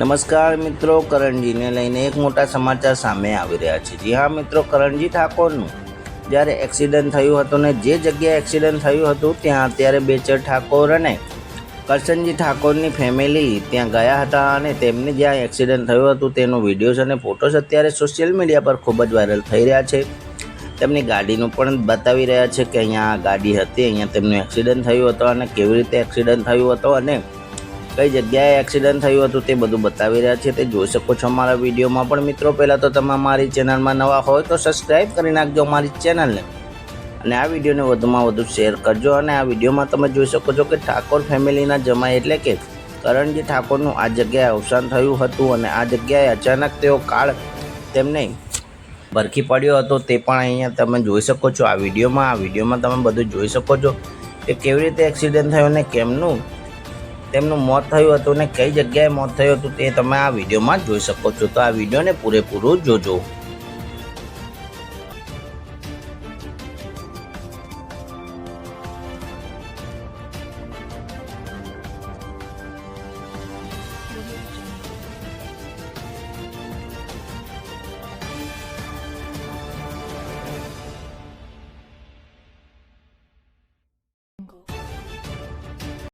નમસ્કાર મિત્રો, કરણજીને લઈને એક મોટા સમાચાર સામે આવી રહ્યા છે. જી હા મિત્રો, કરણજી ઠાકોરનું. જ્યારે એક્સિડન્ટ થયું હતું ને જે જગ્યાએ એક્સિડન્ટ થયું હતું, ત્યાં અત્યારે બેચર ઠાકોર અને કરશનજી ઠાકોરની ફેમિલી ત્યાં ગયા હતા અને તેમને જ્યાં એક્સિડન્ટ થયું હતું, તેનો વિડીયોઝ અને ફોટોસ અત્યારે સોશિયલ મીડિયા પર ખૂબ જ વાયરલ થઈ રહ્યા છે. તેમની ગાડીનું પણ બતાવી રહ્યા છે કે અહીંયા ગાડી હતી, અહીંયા તેમનું એક્સિડન્ટ થયું હતું અને કેવી રીતે એક્સિડન્ટ થયું હતું અને કઈ જગ્યાએ એક્સિડન્ટ થયું હતું તે બધું બતાવી રહ્યા છે. તે જોઈ શકો છો અમારા વિડીયોમાં પણ મિત્રો. પહેલાં તો તમે અમારી ચેનલમાં નવા હોય તો સબસ્ક્રાઈબ કરી નાખજો અમારી ચેનલને અને આ વિડીયોને વધુમાં વધુ શેર કરજો અને આ વિડીયોમાં તમે જોઈ શકો છો કે ઠાકોર ફેમિલીના જમાઈ એટલે કે કરણજી ઠાકોરનું આ જગ્યાએ અવસાન થયું હતું અને આ જગ્યાએ અચાનક તેઓ કાળ તેમને ભરખી પડ્યો હતો. તે પણ અહીંયા તમે જોઈ શકો છો આ વિડીયોમાં. આ વિડીયોમાં તમે બધું જોઈ શકો છો કે કેવી રીતે એક્સિડન્ટ થયો અને કેમનું તેમનું મોત થયું હતું અને કઈ જગ્યાએ મોત થયું હતું તે તમે આ વિડીયોમાં જોઈ શકો છો. તો આ વિડીયોને પૂરેપૂરું જોજો.